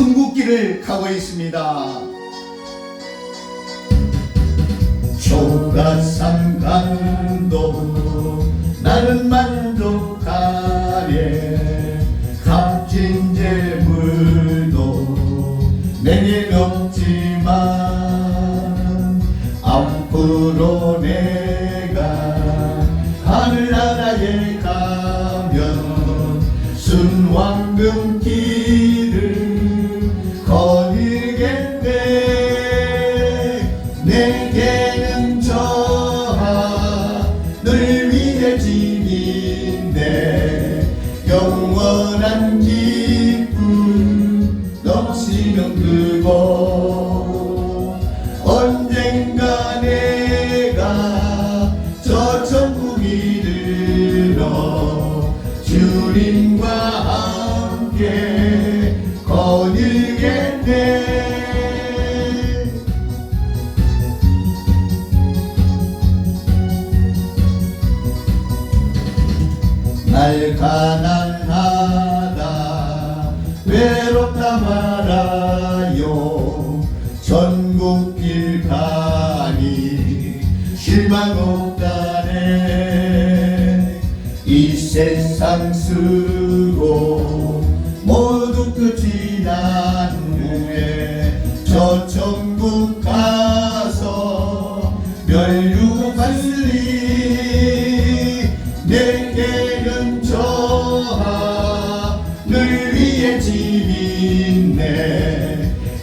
천국길을 가고 있습니다. 조가삼 강도 나는 만족하네 값진 재물도 내겐 없지만 앞으로 내가 하늘 내게는 저 하늘 위의 집인데 영원한 기쁨 넘치는 그곳 언젠가 내가 저 천국 이르러 주님과 함께 날 가난하다. 외롭다 말아요. 전국 길 가니 실망 없다네. 이 세상 쓰고 모두 끝이 난 늘 위에 집인데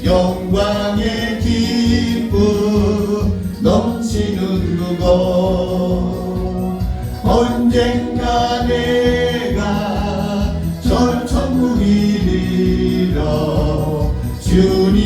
영광의 기쁨 넘치는 그곳 언젠가 내가 저 천국 이르러 주님과